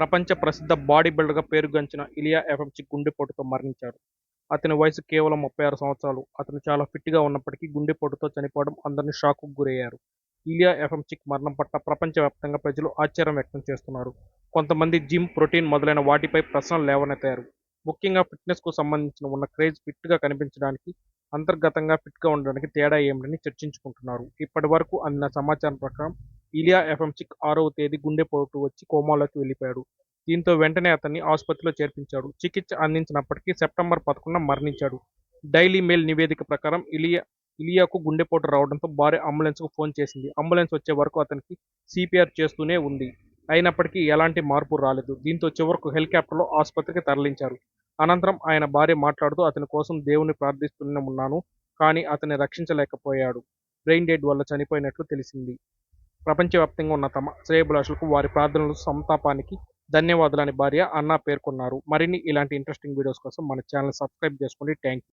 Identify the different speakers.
Speaker 1: ప్రపంచ ప్రసిద్ధ బాడీ బిల్డర్గా పేరుగాంచిన ఇలియా ఎఫెప్చి గుండెపోటుతో మరణించారు. అతని వయసు కేవలం ముప్పై ఆరు సంవత్సరాలు. అతను చాలా ఫిట్గా ఉన్నప్పటికీ గుండెపోటుతో చనిపోవడం అందరినీ షాక్కు గురయ్యారు. ఇలియా ఎఫెంచిక్ మరణం పట్ల ప్రపంచవ్యాప్తంగా ప్రజలు ఆశ్చర్యం వ్యక్తం చేస్తున్నారు. కొంతమంది జిమ్ ప్రోటీన్ మొదలైన వాటిపై ప్రశ్నలు లేవనెత్తారు. ముఖ్యంగా ఫిట్నెస్కు సంబంధించిన ఉన్న క్రేజ్ ఫిట్గా కనిపించడానికి అంతర్గతంగా ఫిట్గా ఉండడానికి తేడా ఏమిటని చర్చించుకుంటున్నారు. ఇప్పటి వరకు అందిన సమాచారం ప్రకారం ఇలియా ఎఫెంచిక్ ఆరవ తేదీ గుండెపోటు వచ్చి కోమాలోకి వెళ్ళిపోయాడు. దీంతో వెంటనే అతన్ని ఆసుపత్రిలో చేర్పించాడు. చికిత్స అందించినప్పటికీ సెప్టెంబర్ పదకొండున మరణించాడు. డైలీ మెయిల్ నివేదిక ప్రకారం ఇలియా ఇలియాకు గుండెపోటు రావడంతో భార్య అంబులెన్స్కు ఫోన్ చేసింది. అంబులెన్స్ వచ్చే వరకు అతనికి సిపిఆర్ చేస్తూనే ఉంది. అయినప్పటికీ ఎలాంటి మార్పు రాలేదు. దీంతో చివరకు హెలికాప్టర్లో ఆసుపత్రికి తరలించారు. అనంతరం ఆయన భార్య మాట్లాడుతూ అతని కోసం దేవుని ప్రార్థిస్తూనే ఉన్నాను కానీ అతన్ని రక్షించలేకపోయాడు. బ్రెయిన్ డెడ్ వల్ల చనిపోయినట్లు తెలిసింది. ప్రపంచవ్యాప్తంగా ఉన్న తమ శ్రేయభిలాషులకు వారి ప్రార్థనలు సంతాపానికి ధన్యవాదాలని భార్య అన్న పేర్కొన్నారు. మరిన్ని ఇలాంటి ఇంట్రెస్టింగ్ వీడియోస్ కోసం మన ఛానల్ సబ్స్క్రైబ్ చేసుకోండి. Thank you